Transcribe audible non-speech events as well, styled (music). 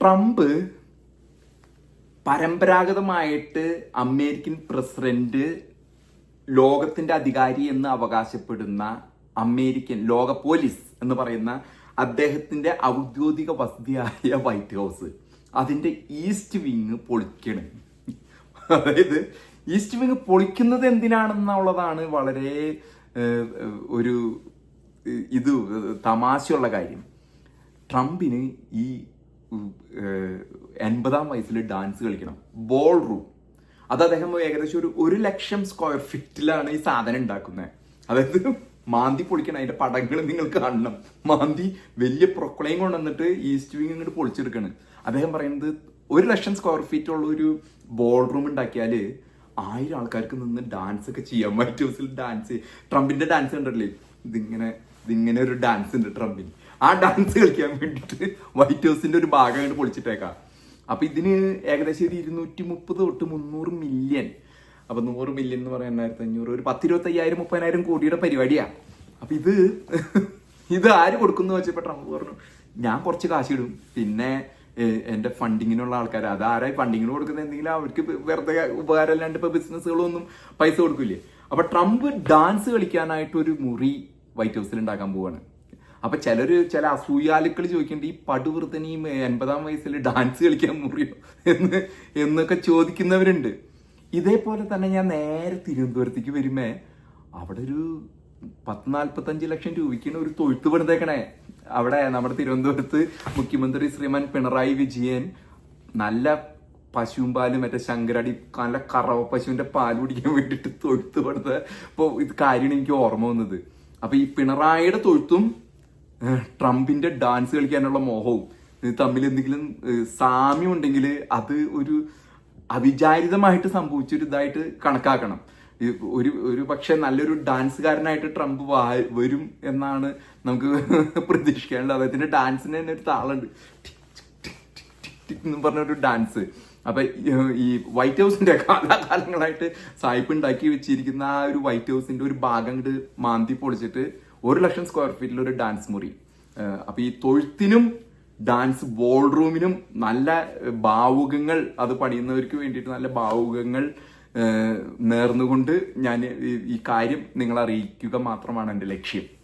Trump പരമ്പരാഗതമായിട്ട് American president ലോകത്തിന്റെ അധികാരി എന്ന് അവകാശപ്പെടുന്ന അമേരിക്കൻ ലോക പോലീസ് എന്ന് പറയുന്ന അദ്ദേഹത്തിന്റെ ഔദ്യോഗിക വസതിയായ വൈറ്റ് ഹൗസ്. അതിന്റെ ഈസ്റ്റ് വിങ് പൊളിക്കണം. അതായത് ഈസ്റ്റ് വിങ് പൊളിക്കുന്നത് എന്തിനാണെന്നുള്ളതാണ് വളരെ ഒരു ഇത് തമാശയുള്ള കാര്യം. ട്രംപിന് ഈ എൺപതാം വയസ്സിൽ ഡാൻസ് കളിക്കണം. ബോൾ റൂം അത് അദ്ദേഹം ഏകദേശം ഒരു ഒരു ലക്ഷം സ്ക്വയർ ഫീറ്റിലാണ് ഈ സാധനം ഉണ്ടാക്കുന്നത് അതായത് മാന്തി പൊളിക്കണം അതിന്റെ പടങ്ങൾ നിങ്ങൾ കാണണം. മാന്തി വലിയ പ്രൊക്ലയും കൊണ്ടുവന്നിട്ട് ഈസ്റ്റ് വിങ് ഇങ്ങോട്ട് പൊളിച്ചെടുക്കണം. അദ്ദേഹം പറയുന്നത് ഒരു ലക്ഷം സ്ക്വയർ ഫീറ്റ് ഉള്ള ഒരു ബോൾ റൂം ഉണ്ടാക്കിയാൽ ആയിരം ആൾക്കാർക്ക് നിന്ന് ഡാൻസ് ഒക്കെ ചെയ്യാം വൈറ്റ് ഹൗസിൽ ഡാൻസ് ട്രംപിന്റെ ഡാൻസ് കണ്ടല്ലേ ഇതിങ്ങനെ ഇതിങ്ങനെ ഒരു ഡാൻസ് ഉണ്ട് ട്രംപിന്. ആ ഡാൻസ് കളിക്കാൻ വേണ്ടിയിട്ട് വൈറ്റ് ഹൗസിന്റെ ഒരു ഭാഗം അങ്ങോട്ട് പൊളിച്ചിട്ടേക്കാം. അപ്പൊ ഇതിന് ഏകദേശം ഒരു ഇരുന്നൂറ്റി മുപ്പത് തൊട്ട് മുന്നൂറ് മില്യൺ അപ്പൊ നൂറ് മില്യൺ എന്ന് പറയാൻ രണ്ടായിരത്തി അഞ്ഞൂറ് ഒരു പത്തിരുപത്തി അയ്യായിരം മുപ്പതിനായിരം കോടിയുടെ പരിപാടിയാ. അപ്പൊ ഇത് (laughs) ഇത് ആര് കൊടുക്കുന്നു വെച്ചപ്പോ ട്രംപ് പറഞ്ഞു ഞാൻ കുറച്ച് കാശ് ഇടും പിന്നെ എന്റെ ഫണ്ടിങ്ങിനുള്ള ആൾക്കാർ ആരായി ഫണ്ടിങ്ങിന് കൊടുക്കുന്ന എന്തെങ്കിലും അവർക്ക് വെറുതെ ഉപകാരം അല്ലാണ്ട് ഇപ്പൊ ബിസിനസ്സുകളൊന്നും പൈസ കൊടുക്കില്ലേ? അപ്പൊ ട്രംപ് ഡാൻസ് കളിക്കാനായിട്ട് ഒരു മുറി വൈറ്റ് ഹൗസിൽ ഉണ്ടാക്കാൻ പോവാണ്. അപ്പൊ ചിലര് ചില അസൂയാലുക്കൾ ചോദിക്കേണ്ട ഈ പടുവൃത്തന് ഈ എൺപതാം വയസ്സിൽ ഡാൻസ് കളിക്കാൻ മുറിയോ? എന്ന് എന്നൊക്കെ ചോദിക്കുന്നവരുണ്ട്. ഇതേപോലെ തന്നെ ഞാൻ നേരെ തിരുവനന്തപുരത്തേക്ക് വരുമേ അവിടെ ഒരു പത്ത് നാൽപ്പത്തഞ്ച് ലക്ഷം രൂപയ്ക്കാണ് ഒരു തൊഴുത്ത് പണിതേക്കണേ. അവിടെ നമ്മുടെ തിരുവനന്തപുരത്ത് മുഖ്യമന്ത്രി ശ്രീമാൻ പിണറായി വിജയൻ നല്ല പശുവും പാലും മറ്റേ ശങ്കരടി നല്ല കറവ പശുവിന്റെ പാൽ കുടിക്കാൻ വേണ്ടിയിട്ട് തൊഴുത്ത് പണിത ഇപ്പോൾ ഇത് കാര്യമാണ് എനിക്ക് ഓർമ്മ വന്നത്. അപ്പൊ ഈ പിണറായിയുടെ തൊഴുത്തും ട്രംപിന്റെ ഡാൻസ് കളിക്കാനുള്ള മോഹവും. തമ്മിൽ എന്തെങ്കിലും സാമ്യം ഉണ്ടെങ്കിൽ അത് ഒരു അവിചാരിതമായിട്ട് സംഭവിച്ചൊരു ഇതായിട്ട് കണക്കാക്കണം. ഒരു ഒരു പക്ഷെ നല്ലൊരു ഡാൻസുകാരനായിട്ട് ട്രംപ് വരും എന്നാണ് നമുക്ക് (laughs) പ്രതീക്ഷിക്കാനുള്ളത്. അദ്ദേഹത്തിന്റെ ഡാൻസിന് തന്നെ ഒരു താളുണ്ട്. എന്ന് പറഞ്ഞ ഒരു ഡാൻസ്. അപ്പൊ ഈ- വൈറ്റ് ഹൗസിന്റെ കാലാകാലങ്ങളായിട്ട് സായിപ്പ് ഉണ്ടാക്കി വെച്ചിരിക്കുന്ന ആ ഒരു വൈറ്റ് ഹൗസിന്റെ ഒരു ഭാഗം മാന്തി പൊളിച്ചിട്ട് ഒരു ലക്ഷം സ്ക്വയർ ഫീറ്റിൽ ഒരു ഡാൻസ് മുറി. അപ്പോൾ അപ്പൊ ഈ തൊഴുത്തിനും ഡാൻസ് ബോൾ റൂമിനും നല്ല ഭാവുകങ്ങൾ അത് പണിയുന്നവർക്ക് വേണ്ടിയിട്ട് നല്ല ഭാവുകങ്ങൾ നേർന്നുകൊണ്ട് ഞാൻ ഈ- കാര്യം നിങ്ങളെ അറിയിക്കുക മാത്രമാണ് എന്റെ ലക്ഷ്യം.